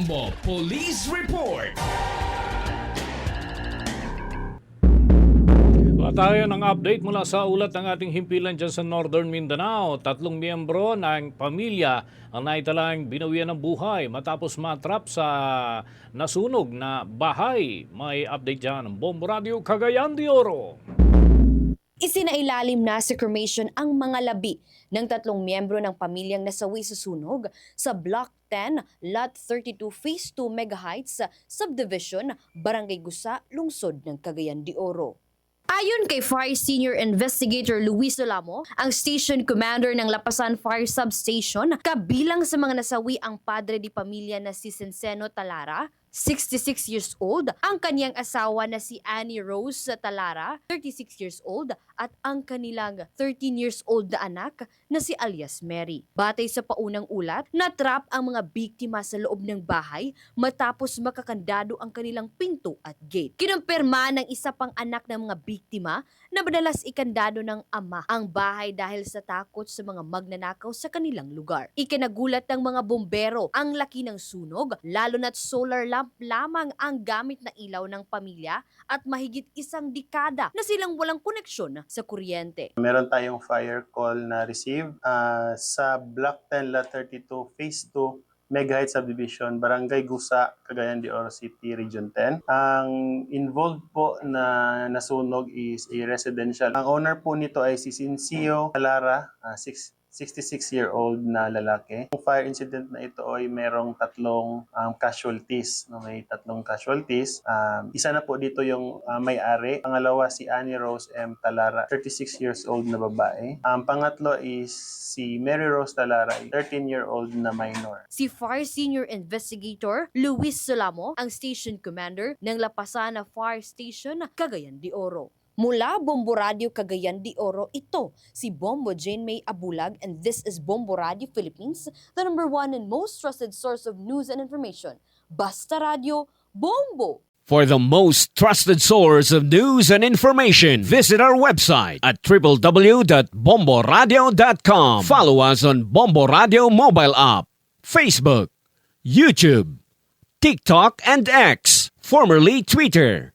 Bombo Police Report. At tayo ng update mula sa ulat ng ating himpilan dyan sa Northern Mindanao. Tatlong miyembro ng pamilya ang naitalang binawian ng buhay matapos matrap sa nasunog na bahay. May update dyan Bombo Radio Cagayan de Oro. Isinailalim na sa cremation ang mga labi ng tatlong miyembro ng pamilyang nasawi sa sunog sa Block 10, Lot 32, Phase 2 Mega Heights, Subdivision, Barangay Gusa, Lungsod ng Cagayan de Oro. Ayon kay Fire Senior Investigator Luis Solamo, ang station commander ng Lapasan Fire Substation, kabilang sa mga nasawi ang padre di pamilya na si Senseno Talara, 66 years old, ang kaniyang asawa na si Annie Rose Talara, 36 years old, at ang kanilang 13 years old na anak na si alias Mary. Batay sa paunang ulat, natrap ang mga biktima sa loob ng bahay matapos makakandado ang kanilang pinto at gate. Kinumpirma ng isa pang anak ng mga biktima na madalas ikandado ng ama ang bahay dahil sa takot sa mga magnanakaw sa kanilang lugar. Ikinagulat ng mga bombero ang laki ng sunog, lalo na't solar lamp lamang ang gamit na ilaw ng pamilya at mahigit isang dekada na silang walang koneksyon sa kuryente. Meron tayong fire call na receive ah, sa Block 10 Lot 32 Phase 2 Mega Heights Subdivision, Barangay Gusa, Cagayan de Oro City, Region 10. Ang involved po na nasunog is a residential. Ang owner po nito ay si Sincio Talara, ah, six- 66-year-old na lalaki. Ang fire incident na ito ay merong tatlong um, casualties. No? May tatlong casualties. Um, isa na po dito yung ah, may-ari. Pangalawa si Annie Rose M. Talara, 36 years old na babae. Ang pangatlo is si Mary Rose Talara, 13-year-old na minor. Si Fire Senior Investigator Luis Solamo, ang station commander ng Lapasana Fire Station, Cagayan de Oro. Mula Bombo Radio Cagayan de Oro, ito si Bombo Jane May Abulag and this is Bombo Radio Philippines, the number one and most trusted source of news and information. Basta Radio, Bombo! For the most trusted source of news and information, visit our website at www.bomboradio.com. Follow us on Bombo Radio mobile app, Facebook, YouTube, TikTok, and X, formerly Twitter.